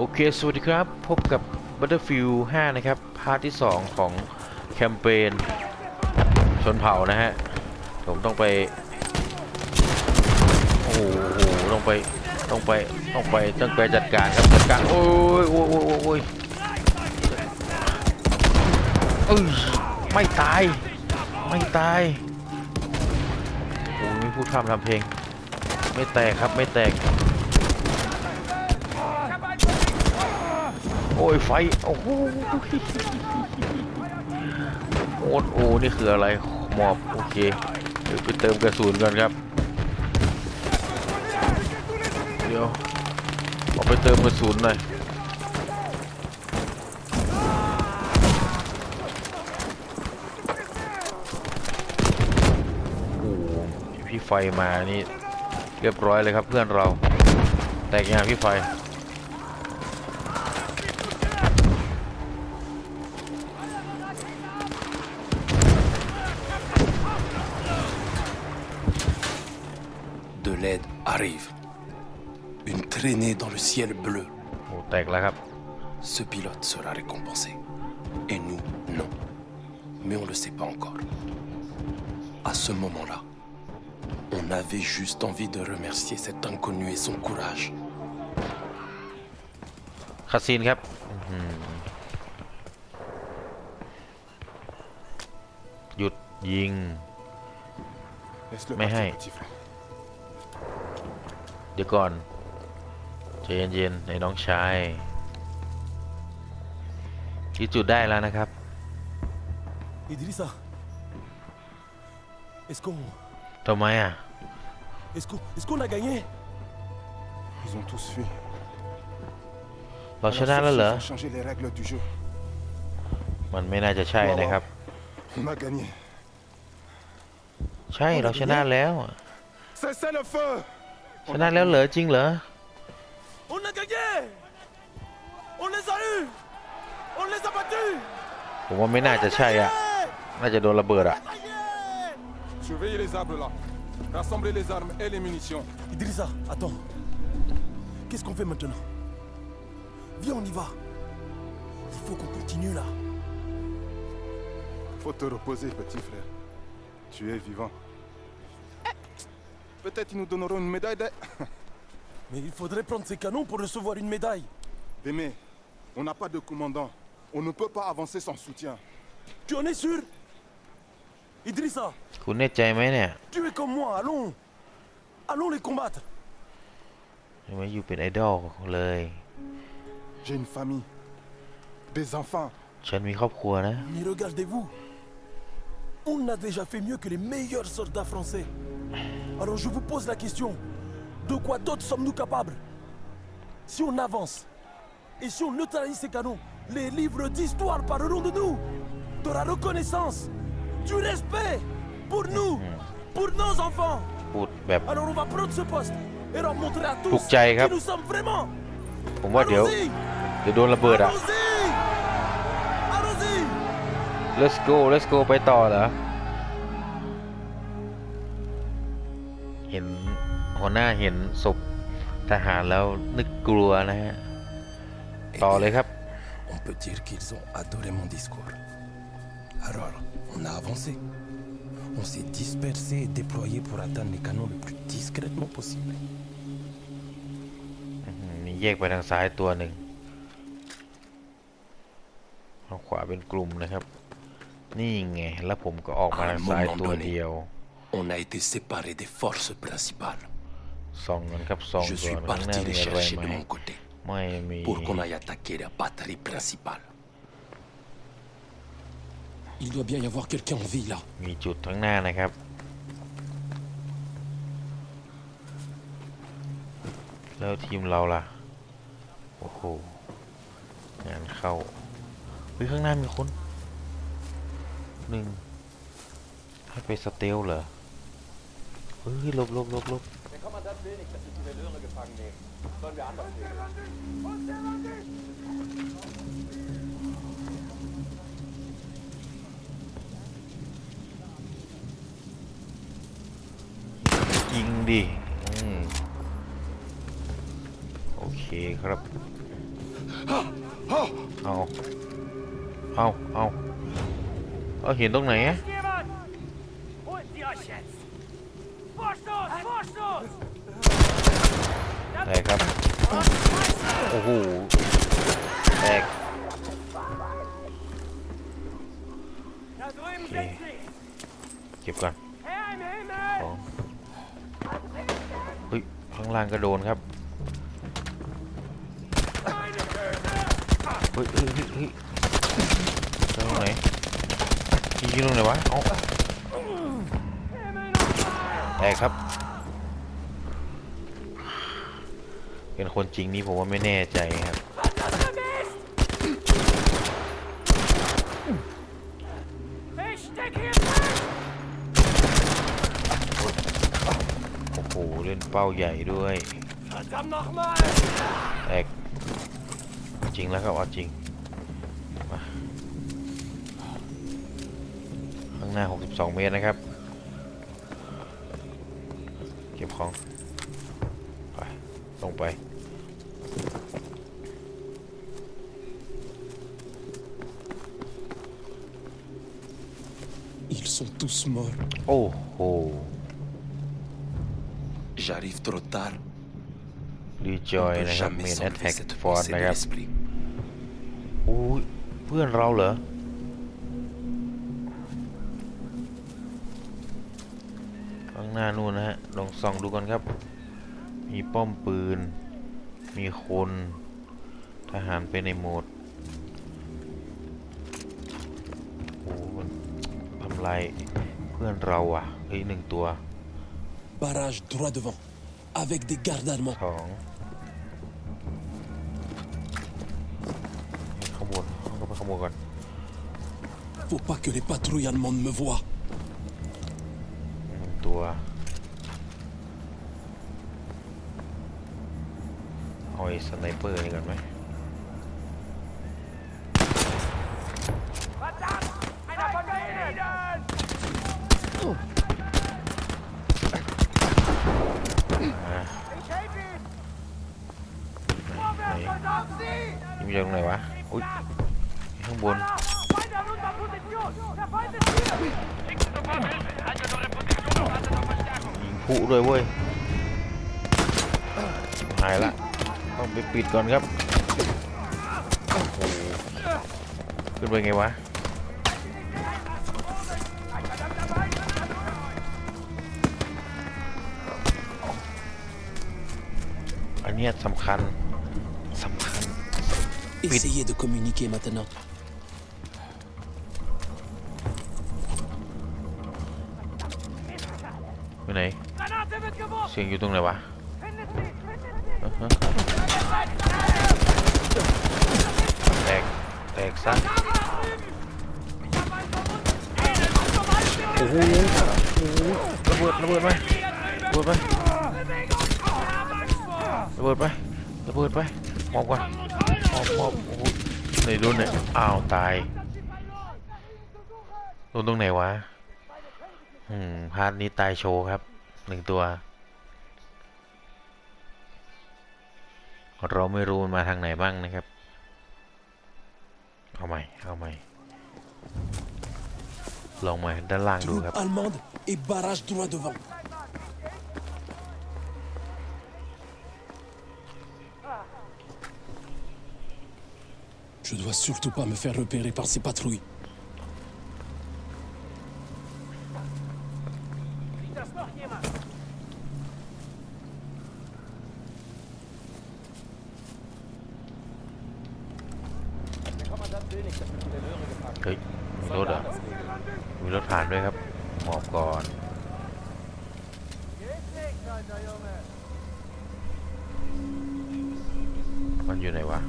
โอเค สวัสดีครับ พบกับ Battlefield 5 นะครับ พาร์ทที่ 2 ของแคมเปญชนเผ่านะฮะ ผมต้องไป โอ้โห ต้องไป ต้องไป ต้องไป ต้องไปจัดการครับ จัดการ โอ้ยโอ้ยโอ้ยโอ้ยเอ้ยไม่ตาย ไม่ตาย โอ้ยไม่พูดพร่ำทำเพลง ไม่แตกครับ ไม่แตก โอ้ยไฟ โอ้โหโอ้โหนี่คืออะไร หมอบ โอเค เดี๋ยวไปเติมกระสุนก่อนครับ เดี๋ยวเอาไปเติมกระสุนหน่อยโอ้โหพี่ไฟมานี่เรียบร้อยเลยครับเพื่อนเรา แตกยังพี่ไฟ arrive. Une traînée dans le ciel bleu. โอ้แตกแล้วครับ Ce pilote sera récompensé. Et nous, non. Mais on ne le sait pas encore. À ce moment-là, on avait juste envie de remercier cet inconnu et son courage. คาซีนครับอื้อหือหยุดยิง Laisse-le Mais partir, hey. petit frère. เดี๋ยวก่อนใจเย็นๆในน้องชายที่จุดได้แล้วนะครับ Idrissa Est-ce qu'on. ทำไมอะ Est-ce qu'on. Est-ce qu'on a gagné Ils ont tous fui. เราชนะแล้วเหรอ Ils ont changé les règles du jeu. มันไม่น่าจะใช่นะครับ On a gagné. ใช่เราชนะแล้วอะ Cessez le feu ชนะแล้วเหรอจริงเหรอ On a gagné On les a eus On les a battus ผมว่าไม่น่าจะใช่อะ น่าจะโดนระเบิดอะ Surveillez les arbres là. Rassemblez les armes et les munitions. Idrissa, attends. Qu'est-ce qu'on fait maintenant Viens, on y va. Il faut qu'on continue là. Faut te reposer, petit frère. Tu es vivant. Peut-être ils nous donneront une médaille de... Mais il faudrait prendre ces canons pour recevoir une médaille. Démé, on n'a pas de commandant. On ne peut pas avancer sans soutien. Tu en es sûr Idrissa, คุณแน่ใจไหมเนี่ย tu es comme moi, allons Allons les combattre ทำไมอยู่เป็นไอดอลเลย J'ai une famille. Des enfants. ฉันมีครอบครัวนะ Mais regardez-vous On a déjà fait mieux que les meilleurs soldats français. Alors je vous pose la question. De quoi d'autre sommes-nous capables Si on avance et si on neutralise ces canons, les livres d'histoire parleront de nous, de la reconnaissance, du respect pour nous, pour nos enfants. พูดแบบ Alors on va prendre ce poste et leur montrer à tous Pour Jai, qui Gap. nous sommes vraiment. ผมว่าเดี๋ยว Allons-y เดี๋ยวโดนระเบิดอ่ะ Allons-y Allons-y let's go let's go ไปต่อเหรอ เห็นหัวหน้าเห็นศพทหารแล้วนึกกลัวนะฮะ Eh ต่อ bien, เลยครับ On peut dire qu'ils ont adoré mon discours. Alors, on a avancé. On s'est dispersé et déployé pour atteindre les canons le plus discrètement possible. อืมมีแยกไปทางซ้ายตัวหนึ่งทางขวาเป็นกลุ่มนะครับ นี่ไง แล้วผมก็ออกมาทางซ้ายตัวเดียว On a été séparés des forces principales. ส่องกันครับส่อง Je ก่อ suis นข้างหน้า parti มี les อะไร chercher ไหม de mon côté ไม่มี pour qu'on aille attaquer la batterie principale. Il doit bien y avoir quelqu'un en vie là. มีจุดทั้งหน้านะครับ แล้วทีมเราล่ะ โอ้โห งานเข้าเฮ้ยข้างหน้ามีคนหนึ่งให้ไปสเตลเหรอ เฮ้ยหลบหลบหลบหลบ Der Kommandant will nicht, dass sich diese Löhre gefangen nehmen. Sollen wir anders regeln. ยิงดิอืมโอเคครับ เอาเอาเอาเอาเห็นตรงไหนอะ Jemand! แตกครับ โอ้โห แตกเก็บก่อน Herr im Himmel! สองเฮ้ย ข้างล่างก็โดนครับเฮ้ยเฮ้ยเฮ้ยเฮ้ยตรงไหนยิงตรงไหนวะ เอ้าแตกครับ เป็นคนจริงนี่ผมว่าไม่แน่ใจครับโอ้โหเล่นเป้าใหญ่ด้วยแตกจริงแล้วครับเอาจริงมาข้างหน้า 62 เมตรนะครับ เก็บของ Ils sont tous morts. โอ้โห J'arrive trop tard. ดีจ On อย peut นะครับเม jamais นแอตแท s'enlever ก cette ฟอร์ด pensée นะ de ครับ l'esprit. อุ้ยเพื่อนเราเหรอ ข้างหน้านู่นนะฮะ ลองส่องดูก่อนครับ มีป้อมปืน มีคน ทหารเป็นในโหมด ทำลายเพื่อนเราอะเฮ้ยหนึ่งตัว Barrage droit devant, avec des gardes allemands. สองขโมยเขาก็ไปขโมยก่อน Faut pas que les patrouilles allemandes me voient. หนึ่งตัว เอาไอ้สไนเปอร์นี่ก่อนไหม อ่า Ich helfe ihm! ไหน Vorwärts, auf sie! นี่มีจากตรงไห เว้ยหายละต้องไปปิดก่อนครับโอ้โหขึ้นไปไงวะอันเนี้ยสำคัญสำคัญ Essayez de communiquer maintenant. อยู่ไหน Granate wird geworfen! เสียงอยู่ตรงไหนวะ Findet sie! Findet sie! อ่าฮะแตกแตกซะ Ich hab einen von uns! Ihnen zum Beispiel! โอ้โหโอ้โหระเบิดระเบิดไหมระเบิดไหม ระเบิดไประเบิดไปมอบก่อนมอบมอบโอ้โหไหนโดนเนี่ยอ้าวตายโดนตรงไหนวะอืมพาร์ทนี้ตายโชว์ครับหนึ่งตัว เราไม่รู้มันมาทางไหนบ้างนะครับ เอาใหม่ เอาใหม่ ลองมาด้านล่างดูครับ Je dois surtout pas me faire repérer par ces patrouilles. เฮ้ยมีรถเหรอมีรถผ่านด้วยครับหมอบก่อนมันอยู่ไหนวะ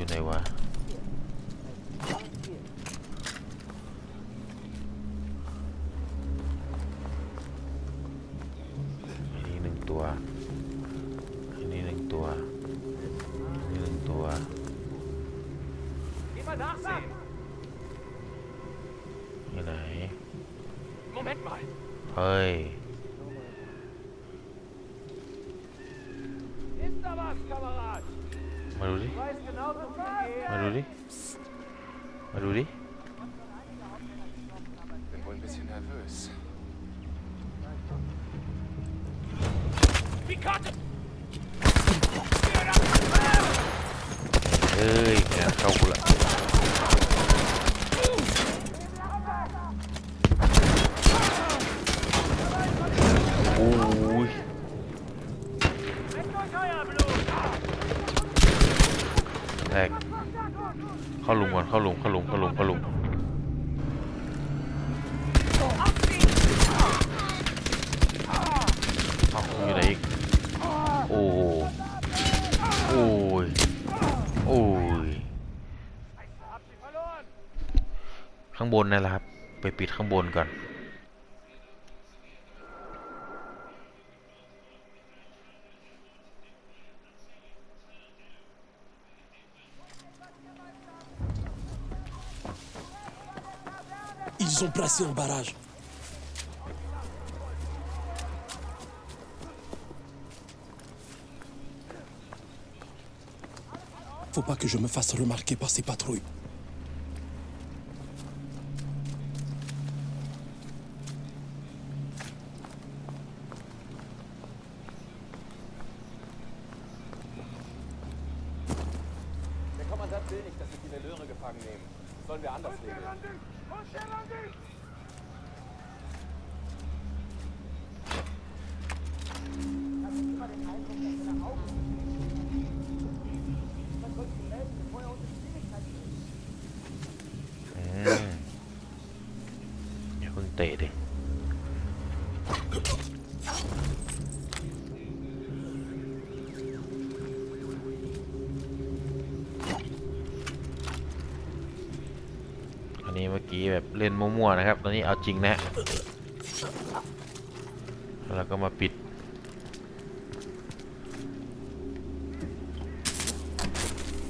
อยู่ไหนวะ เอ้ยงานเข้ากูละโอ้ย Leckt euch euer Blut. แตกเข้าลุมก่อนเข้าลุมเข้าลุมเข้าลุมเข้าลุมเอาอยู่ไหนอีก โอ้โหโอ้ย โอ้ย Habt sie verloren. ข้างบนนั่นแหละครับ ไปปิดข้างบนก่อน Ils ont placé un barrage. Faut pas que je me fasse remarquer par ces patrouilles. มั่วๆนะครับ ตอนนี้เอาจริงนะฮะแล้วก็มาปิด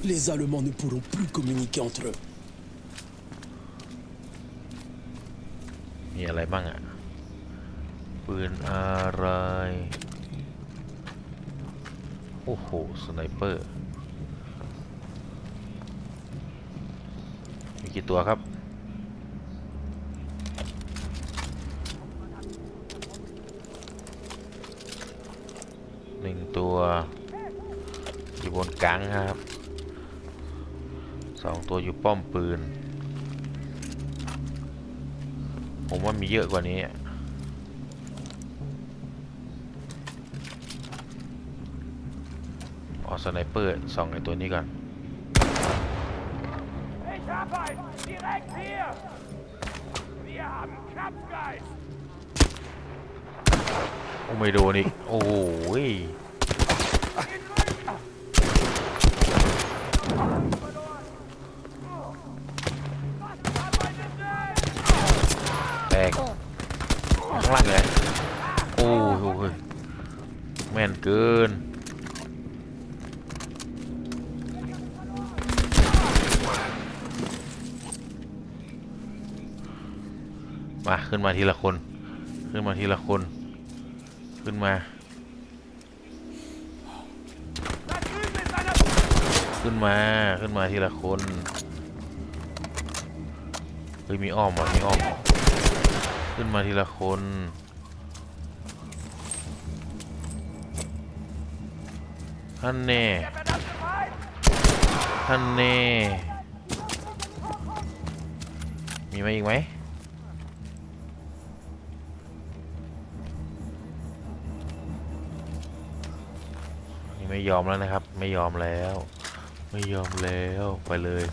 Les Allemands ne pourront plus communiquer entre eux. มีอะไรบ้างอะปืนอะไร โอ้โห สไนเปอร์ มีกี่ตัวครับ หนึ่ง ตัวอยู่บนกลางครับสองตัวอยู่ป้อมปืน ผมว่ามีเยอะกว่านี้อะเอาสไนเปอร์สองไอตัวนี้ก่อนโอ้ไม่โดนอีก โอ้ย แตกข้างล่างเลยโอ้โหแม่นเกินมาขึ้นมาทีละคน ขึ้นมาทีละคน ขึ้นมา Da drüben ist einer. ขึ้นมาขึ้นมาทีละคนเฮ้ยมีอ้อมว่ะมีอ้อม ขึ้นมาทีละคนท่านแน่ท่านแน่มีมาอีกไหมไม่ยอมแล้วนะครับ ไม่ยอมแล้ว ไม่ยอมแล้วไปเลย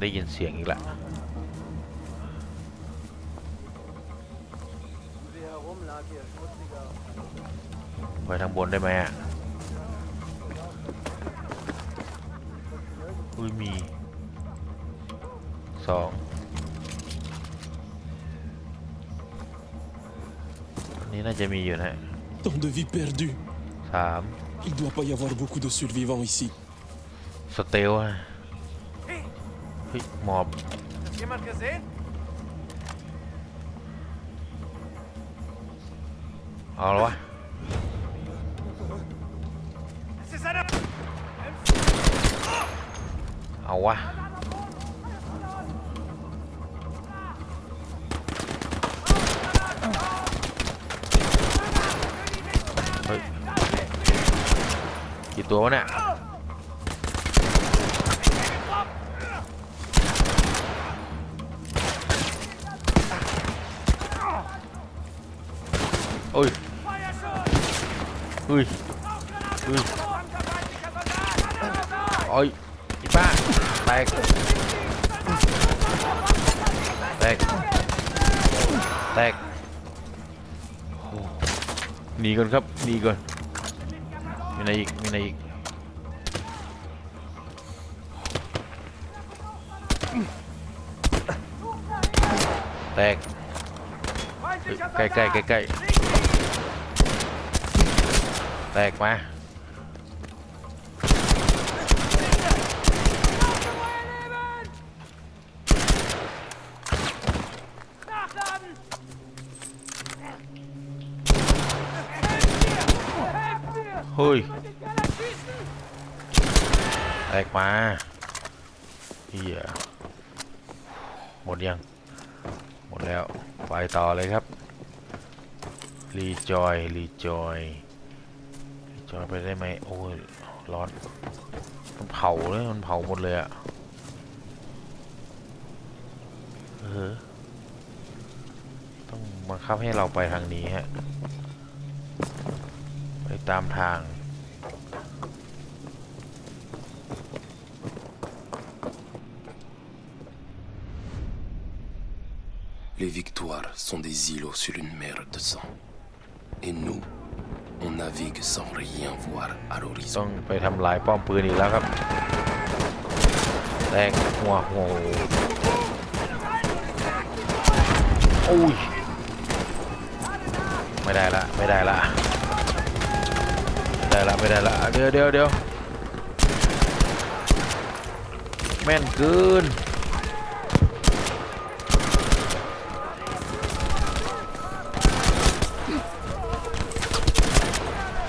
ได้ยินเสียงอีกละไปทางบนได้ไหมอะ สองอันนี้น่าจะมีอยู่นะฮะ Tant de vies perdues. สาม Il doit pas y avoir beaucoup de survivants ici. สเตลอะเฮ้ยหมอบ Hat jemand gesehen? เอาแล้ววะ Es ist eine... เอาวะ เฮ้ย กี่ ตัววะเนี่ยโอ้ยเฮ้ยเฮ้ยโอ้ยอีป้าแตกแตกแตกโอ้หนีก่อนครับหนีก่อนมีอะไรอีกมีอะไรอีก แตกใกล้ใกล้ใกล้ใกล้แตกมา Nachladen! เฮ้ยแตกมาเฮียหมดยังห มดแล้ว ไปต่อเลยครับรีจอยรีจอยรีจอยไปได้ไหมโอ้ยร้อนมันเผาเลยมันเผาหมดเลยอะเออต้องบังคับให้เราไปทางนี้ฮะ ไปตามทาง Les victoires sont des îlots sur une mer de sang. Et nous, on navigue sans rien voir à ต้อ l'horizon. งไปทำลายป้อมปืนอีกแล้วครับแตกหัวหัวโอ้ยไม่ได้ละไม่ได้ละไม่ได้ละไม่ได้ละเดี๋ยวเดี๋ยวเดี๋ยวแม่นเกิน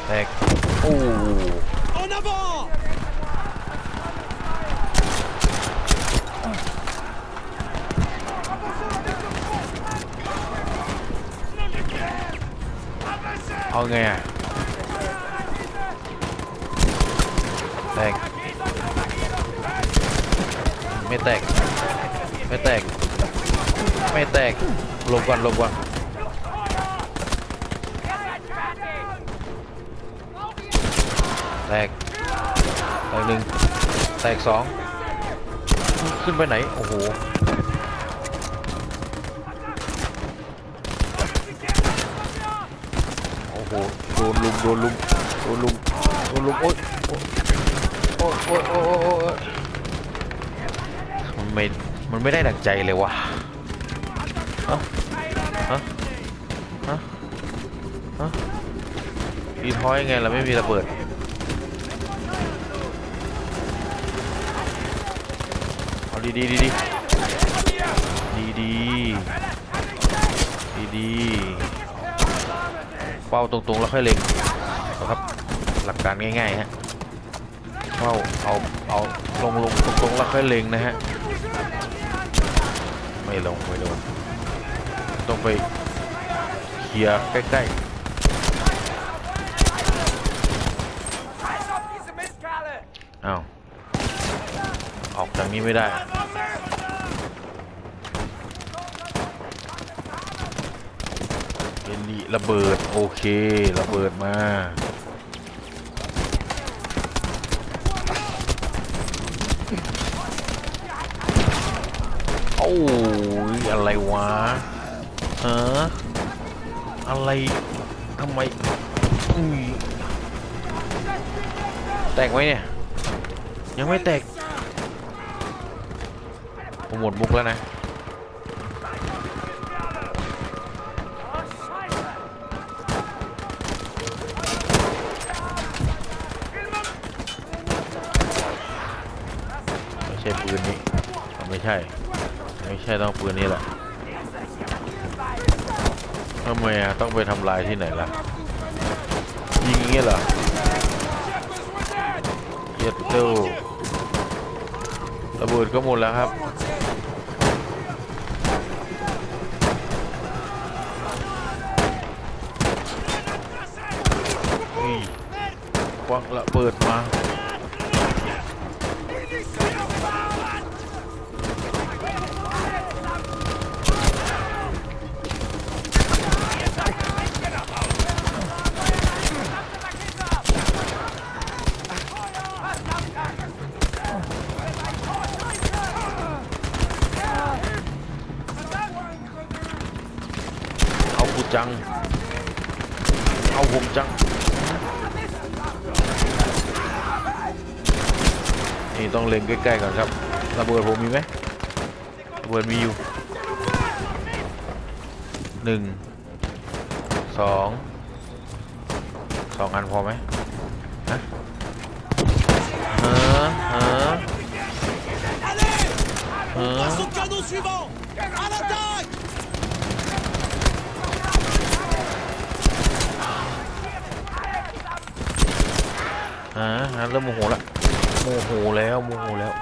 แตก โอ้ En avant เอา ไงอะแตก ไม่แตก ไม่แตก ไม่แตกหลบก่อนหลบก่อนแตกแตกหนึ่งแตกสองขึ้นไปไหน โอ้โห ดนลุมโดนลุมโดนลุมโอ๊ยโอ๊ยโอ๊ยมันไม่มันไม่ได้ดังใจเลยว่ะฮะฮะฮะฮะมีท้อยไงเราไม่มีระเบิดเอาดีดีดีดีดีดีดี เป้าตรงๆแล้วค่อยเล็งนะครับ หลักการง่ายๆฮะเป้าเอาเอาลงลงตรงๆแล้วค่อยเล็งนะฮะไม่ลงไม่ลงต้องไปเคลียร์ใกล้ๆอ้าวออกทางนี้ไม่ได้ เอ็นนี่ ระเบิดโอเคระเบิดมาโอ้ยอะไรวะฮะอะไรทำไมแตกไหมเนี่ย ยังไม่แตกผมหมดมุกแล้วนะ ใช่ ไม่ใช่ต้องปืนนี้แหละทำไมอะต้องไปทำลายที่ไหนล่ะ ยิงงี้เหรอเย็ดเต้ระเบิดก็หมดแล้วครับควักระเบิดมากูจัง เอาผมจัง นี่ต้องเล็ง ใกล้ๆก่อนครับระเบิดผมมีไหมระเบิดมีอยู่หนึ่งสองสองอันพอไหมฮะฮะฮะเริ่มโมโหและ โมโหแล้วโมโหแล้ว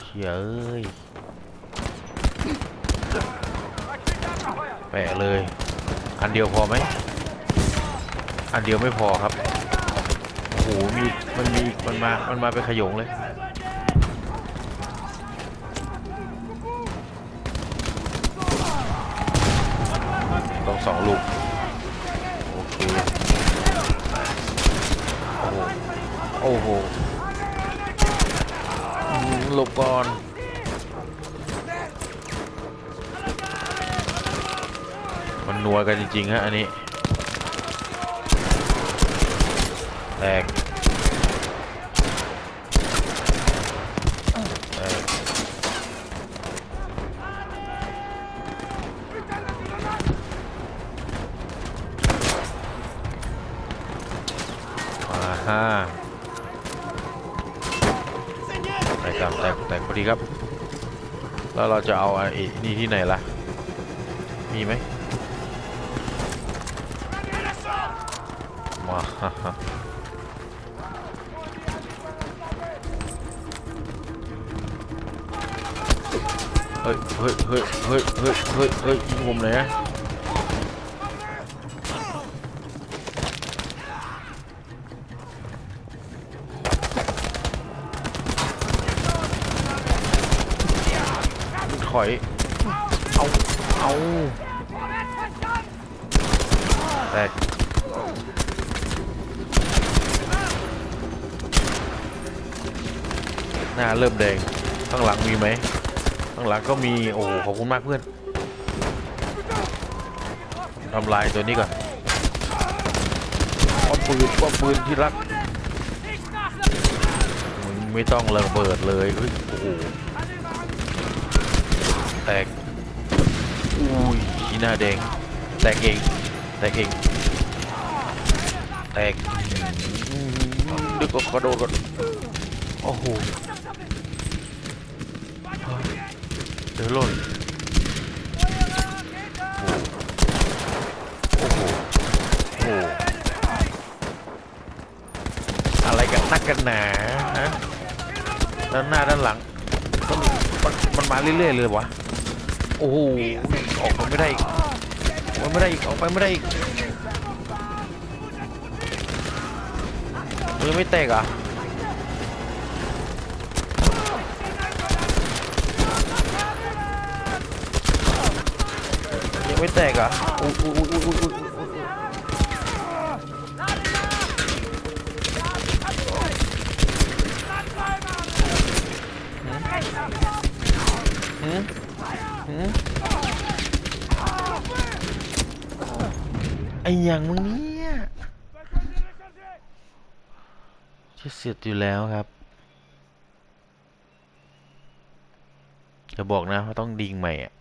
เฉียเอ้ยแปะเลย อันเดียวพอไหม อันเดียวไม่พอครับ โอ้โหมีมันมีมันมา มันมาเป็นขยงเลยต้องสองลูกโอเค โอ้โหโอ้โหหลบก่อน มันนัวกันจริงๆฮะอันนี้ แตก แล้วเราจะเอาไอ้นี่ที่ไหนล่ะ มีไหมมาฮ่าฮ่าเฮ้ยเฮ้ยเฮ้ยเฮ้ยเฮ้ยเฮ้ยเฮ้ยยิงผมเลยนะ เริ่มแดง ข้างหลังมีไหม ข้างหลังก็มี โอ้โห ขอบคุณมากเพื่อนทำลายตัวนี้ก่อนป้อมปืนป้อมปืนที่รัก มึงไม่ต้องระเบิดเลยเฮ้ยโอ้โห แตก อุ้ยขี้หน้าแดง แตกเอง แตกเอง แตกอื้อหือดึกก็กระโดดก่อนโอ้โห เดี๋ยวหล่นโอ้โหโอ้โหโอ้โหอะไรกันนักกันหนาฮะด้านหน้าด้านหลังมันมันมาเรื่อยๆเลยวะโอ้โหออกไปไม่ได้อีกออกไปไม่ได้อีกออกไปไม่ได้อีกมันไม่แตกอะ ไม่แตกเหรอะอุ้ยอุ้ยอุ้ยอุ้ยอุ้ยอุ้ยหืมหืมไอ้อย่างมึงเนี่ยจะเสร็จอยู่แล้วครับจะบอกนะว่าต้องดิงใหม่อะ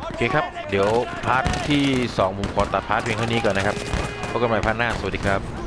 โอ เคครับ เดี๋ยวพาร์ทที่ 2 ผมขอตัดพาร์ทเพียงเท่านี้ก่อนนะครับพบกันใหม่พันหน้า สวัสดีครับ